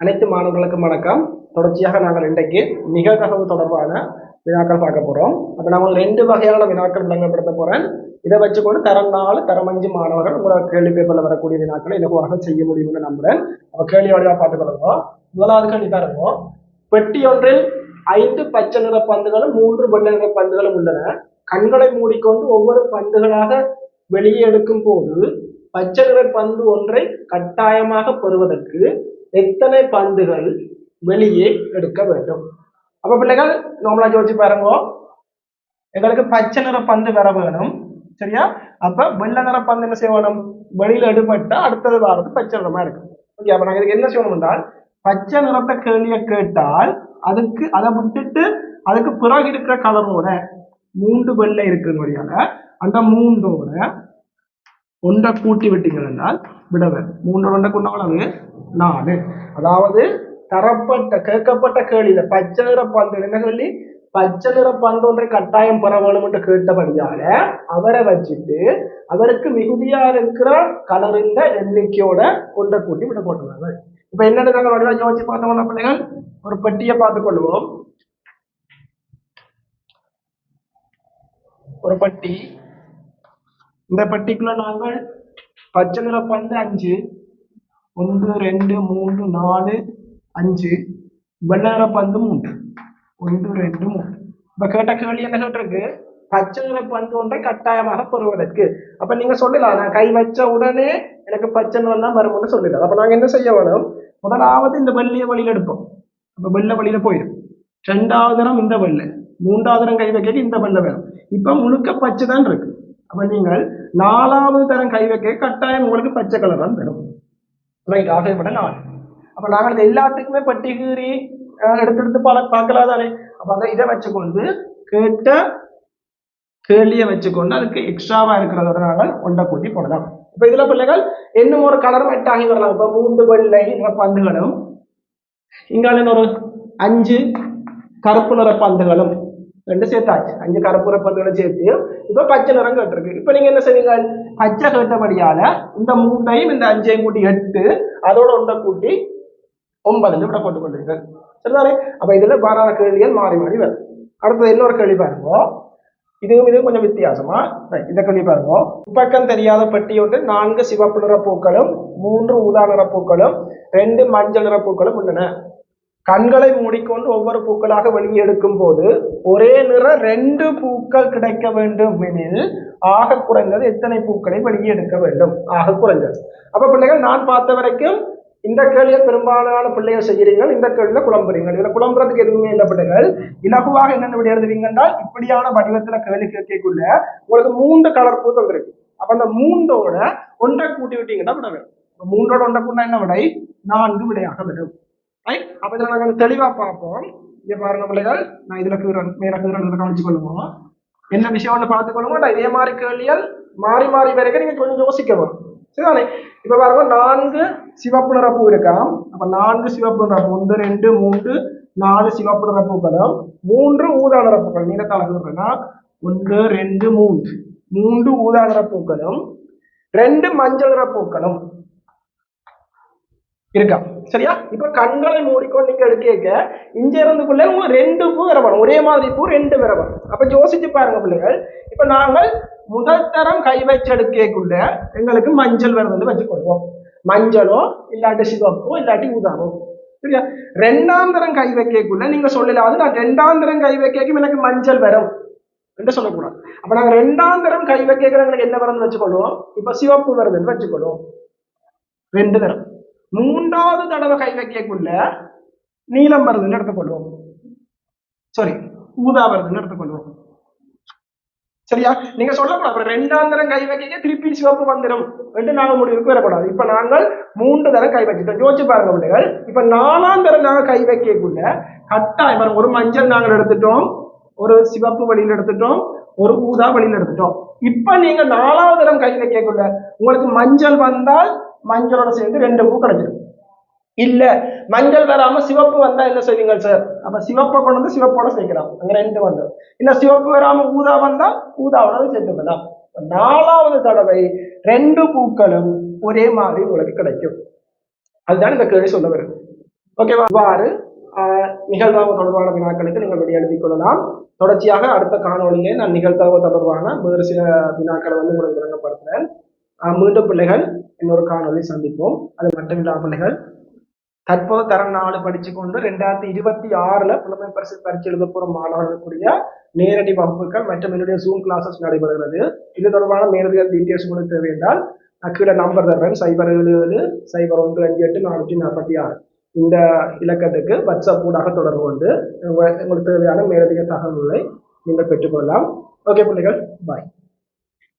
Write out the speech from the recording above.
அனைத்து மாணவர்களுக்கும் வணக்கம். தொடர்ச்சியாக நாங்கள் இன்றைக்கு நிகழ்தகவு தொடர்பான வினாக்கள் பார்க்க போகிறோம் அப்போ நாங்கள் ரெண்டு வகையான வினாக்கள் விளங்கப்படுத்த போகிறேன் இதை வச்சுக்கொண்டு தரம் நாலு தரம் அஞ்சு மாணவர்கள் உங்களோட கேள்வி பேப்பரில் வரக்கூடிய வினாக்களை இலகுவாக செய்ய முடியும்னு நம்புறேன். அப்ப கேள்வி வழியாக பார்த்துக்கொள்ளுவோம் முதலாவது கேள்வி பாருங்க பெட்டி ஒன்றில் ஐந்து பச்சை நிற பந்துகளும் மூன்று வெள்ளை நிற பந்துகளும் உள்ளன. கண்களை மூடிக்கொண்டு ஒவ்வொரு பந்துகளாக வெளியே எடுக்கும் போது பச்சை நிற பந்து ஒன்றை கட்டாயமாக பெறுவதற்கு எத்தனை பந்துகள் வெளியே எடுக்க வேண்டும்? அப்ப பிள்ளைகள் நார்மலா யோசிச்சு பாருங்க. எங்களுக்கு பச்சை நிற பந்து வர வேணும் சரியா? அப்ப வெள்ளை நிற பந்து என்ன செய்யணும்? வெளியில எடுபட்டா அடுத்தது வாரது பச்சை நிறமா இருக்கும் ஓகே அப்ப நாங்க இதுக்கு என்ன செய்யணும் என்றால் பச்சை நிறத்தை கேள்வியை கேட்டால் அதுக்கு அதை விட்டுட்டு அதுக்கு பிறகு இருக்கிற கலரோட மூன்று வெள்ளை இருக்கிறபடியால அந்த மூன்றோட ஒன்றை கூட்டி விட்டீங்கள் என்றால் விடவர். மூன்று ஒன்றை கொண்டவளவு நாலு. அதாவது தரப்பட்ட கேட்கப்பட்ட கேள்வியில பச்சை நிற பந்து என்ன சொல்லி? பச்சை நிற பந்து ஒன்றை கட்டாயம் பெற வேணும் என்று கேட்டபடியால அவரை வச்சுட்டு அவருக்கு மிகுதியா இருக்கிற கலருங்க எண்ணிக்கையோட ஒன்றை கூட்டி விட போட்டுருவாங்க இப்ப என்னென்ன நாங்கள் யோசிச்சு பார்த்தோம்னா பிள்ளைகள்? ஒரு பெட்டியை பார்த்துக் கொள்வோம். ஒரு பட்டி. இந்த பட்டிக்குள்ள நாங்கள் பச்சை நிற பந்து அஞ்சு ஒன்று ரெண்டு மூன்று நாலு அஞ்சு வெள்ளை நிற பந்து மூன்று. ஒன்று ரெண்டு மூன்று. இப்ப கேட்ட கேள்வி என்ன கேட்டிருக்கு? பச்சை நிற பந்து ஒன்றை கட்டாயமாக பெறுவதற்கு. அப்ப நீங்க சொல்லலாம் நான் கை வச்ச உடனே எனக்கு பச்சை நிறம் தான் வரும்னு சொல்லலாம் அப்ப நாங்க என்ன செய்ய வேணும்? முதலாவது இந்த வெள்ளிய வழியில் எடுப்போம். அப்ப வெள்ளை வழியில போயிடும் ரெண்டாவது தரம் இந்த வெள்ளை. மூன்றாவது தரம் கை வைக்க இந்த வெள்ளை வேணும். இப்ப முழுக்க பச்சை தான் இருக்கு. அப்ப நீங்கள் நாலாவது தரம் கை வைக்க கட்டாயம் உங்களுக்கு பச்சை கலர் தான் வேணும். ரைட் ஆகவே விட நாலு. அப்ப நாங்கள் இது எல்லாத்துக்குமே பட்டி கீறி எடுத்து எடுத்து பல பார்க்கலாம் தானே அப்ப அதை இதை வச்சுக்கொண்டு கேட்ட கேள்வியை வச்சுக்கொண்டு அதுக்கு எக்ஸ்ட்ராவா இருக்கிறதோட நாங்கள் ஒன்றை கூட்டி போடலாம். இப்ப இதுல பிள்ளைகள் இன்னும் ஒரு கலர் மெட்டாகி வரலாம். இப்ப மூன்று வெள்ளை பந்துகளும் இங்கால ஒரு அஞ்சு கருப்பு நிற பந்துகளும் ரெண்டு சேர்த்தாச்சு அஞ்சு கருப்பு நிற பந்துகளும் சேர்த்து இப்ப பச்சை நிறம் கேட்டிருக்கு இப்ப நீங்க என்ன செய்வீங்க பச்சை கேட்டபடியால இந்த மூன்றையும் இந்த அஞ்சையும் கூட்டி எட்டு அதோட ஒன்றை கூட்டி ஒன்பதுன்னு விட போட்டுக் கொண்டிருக்க சரிதானே அப்ப இதுல பாராத கேள்விகள் மாறி மாறி வரும் அடுத்தது இன்னொரு கேள்வி பாருங்க இதுவும் இதுவும் கொஞ்சம் வித்தியாசமா? இந்த கேள்வி பாருங்க. உப்பக்கம் தெரியாத பெட்டி ஒன்று நான்கு சிவப்பு நிற பூக்களும் மூன்று ஊதா நிற பூக்களும் ரெண்டு மஞ்சள் நிற பூக்களும் உள்ளன. கண்களை மூடிக்கொண்டு ஒவ்வொரு பூக்களாக வெளியே எடுக்கும் போது ஒரே நிற ரெண்டு பூக்கள் கிடைக்க வேண்டும் எனில் ஆக குறைந்தது எத்தனை பூக்களை வெளியே எடுக்க வேண்டும்? ஆக குறைந்தது. அப்ப பிள்ளைகள் நான் பார்த்த வரைக்கும் இந்த கேள்வியை பெரும்பாலான பிள்ளைகள் செய்கிறீங்க இந்த கேள்வியில குழம்புறீங்க இதுல குழம்புறதுக்கு எதுவுமே இல்லை பிள்ளைகள். இலகுவாக என்னென்ன விட எழுதுவீங்க என்றால் இப்படியான வடிவத்துல கேள்வி கேட்கக்குள்ள உங்களுக்கு மூன்று கலர் பூ தந்திருக்கு. அப்ப அந்த மூன்றோட ஒன்றை கூட்டி விட்டீங்கன்னா விட வேணும். மூன்றோட ஒன்றை கூட்டினா என்ன விடை? நான்கு விடையாக விடும். ரைட் அப்ப இதுல நாங்கள் தெளிவா பார்ப்போம். இங்க பாருங்க பிள்ளைகள் நான் இதுல கீறன் மேல கீறன் கவனிச்சு கொள்ளுவோம். என்ன விஷயம்னு பார்த்துக்கொள்ளுங்க நான் இதே மாதிரி கேள்விகள் மாறி மாறி வரைக்கும் நீங்க கொஞ்சம் யோசிக்கணும் சரிதானே இப்ப பாருங்க நான்கு சிவப்பு நிற பூ இருக்காம் அப்ப நான்கு சிவப்பு நிற பூ ஒன்று ரெண்டு மூன்று நாலு சிவப்பு நிற பூக்களும் மூன்று ஊதா நிற பூக்கள் நீளத்தால சொல்றேன்னா ஒன்று ரெண்டு மூன்று மூன்று ஊதா நிற பூக்களும் ரெண்டு மஞ்சள் நிற பூக்களும் இருக்கா? சரியா? இப்ப கண்களை மூடிக்கொண்டு நீங்க எடுக்க இங்க இருந்துக்குள்ள உங்களுக்கு ரெண்டு பூ வரணும் ஒரே மாதிரி பூ ரெண்டு வரணும் அப்ப யோசிச்சு பாருங்க பிள்ளைகள். இப்ப நாங்கள் முதல் தரம் கை வச்செடுக்கக்குள்ள எங்களுக்கு மஞ்சள் வருதுன்னு வச்சுக்கொள்வோம். மஞ்சளோ இல்லாட்டி சிவப்போ இல்லாட்டி ஊதாவோ. சரியா? ரெண்டாம் தரம் கை வைக்கக்குள்ள நீங்க அது நான் ரெண்டாம் தரம் கை வைக்கும் எனக்கு மஞ்சள் வரும் என்று சொல்லக்கூடாது. அப்ப நாங்க ரெண்டாம் தரம் கை வைக்கிறவங்களுக்கு என்ன வரும்னு வச்சுக்கொள்வோம்? இப்ப சிவப்பு வருதுன்னு வச்சுக்கொள்வோம். ரெண்டு தரம். மூன்றாவது தடவை கை வைக்கக்குள்ள நீலம் வருதுன்னு எடுத்துக்கொள்வோம் சாரி ஊதா வருதுன்னு எடுத்துக்கொள்வோம் சரியா? நீங்க சொல்லக்கூடாது அப்புறம் ரெண்டாம் தரம் கை வைக்க திருப்பி சிவப்பு வந்துடும் ரெண்டு நாள் முடிவுக்கு வரக்கூடாது. இப்ப நாங்கள் மூன்று தரம் கை வச்சுட்டோம். யோசிச்சு பாருங்க பிள்ளைகள். இப்ப நாலாம் தரம் நாங்கள் கை வைக்கக்குள்ள கட்டாயம் பாருங்க, ஒரு மஞ்சள் நாங்கள் எடுத்துட்டோம் ஒரு சிவப்பு வழியில் எடுத்துட்டோம் ஒரு ஊதா வழியில் எடுத்துட்டோம். இப்ப நீங்க நாலாவது தரம் கை வைக்கக்குள்ள உங்களுக்கு மஞ்சள் வந்தால் மஞ்சளோட சேர்ந்து ரெண்டு பூ கிடைச்சிடும் இல்ல மஞ்சள் வராம சிவப்பு வந்தா என்ன செய்வீங்க சார் அப்ப சிவப்பை கொண்டு வந்து சிவப்போட சேர்க்கலாம். அங்க ரெண்டு வந்து இல்ல சிவப்பு வராம ஊதா வந்தா ஊதாவோட சேர்த்துக்கலாம் நாலாவது தடவை ரெண்டு பூக்களும் ஒரே மாதிரி உங்களுக்கு கிடைக்கும். அதுதான் இந்த கேள்வி சொல்ல வருது ஓகேவா இவ்வாறு ஆஹ், நிகழ்தகவு தொடர்பான வினாக்களுக்கு நீங்கள் வெளியே எழுதி கொள்ளலாம். தொடர்ச்சியாக அடுத்த காணொளியிலே நான் நிகழ்தகவு தொடர்பான வேறு சில வினாக்களை வந்து உங்களுக்கு விளங்கப்படுத்துறேன். மீண்டும் பிள்ளைகள் இன்னொரு காணொலி சந்திப்போம். அது மட்டுமில்லா பிள்ளைகள் தற்போது தரம் நாலு படிச்சு கொண்டு ரெண்டாயிரத்தி இருபத்தி ஆறுல புலமை பரிசு பரிசு எழுத போற மாணவர்களுக்குரிய நேரடி வகுப்புகள் மற்றும் என்னுடைய ஜூம் கிளாஸஸ் நடைபெறுகிறது. இது தொடர்பான மேலதிக டீட்டெயில்ஸ் உங்களுக்கு தேவை கீழே நம்பர் தருவேன் சைபர் ஏழு ஏழு சைபர் ஒன்று அஞ்சு எட்டு நானூற்றி நாற்பத்தி ஆறு. இந்த இலக்கத்துக்கு வாட்ஸ்அப் ஊடாக தொடர்பு கொண்டு உங்களுக்கு தேவையான மேலதிக தகவல்களை நீங்கள் பெற்றுக்கொள்ளலாம். ஓகே பிள்ளைகள் பாய்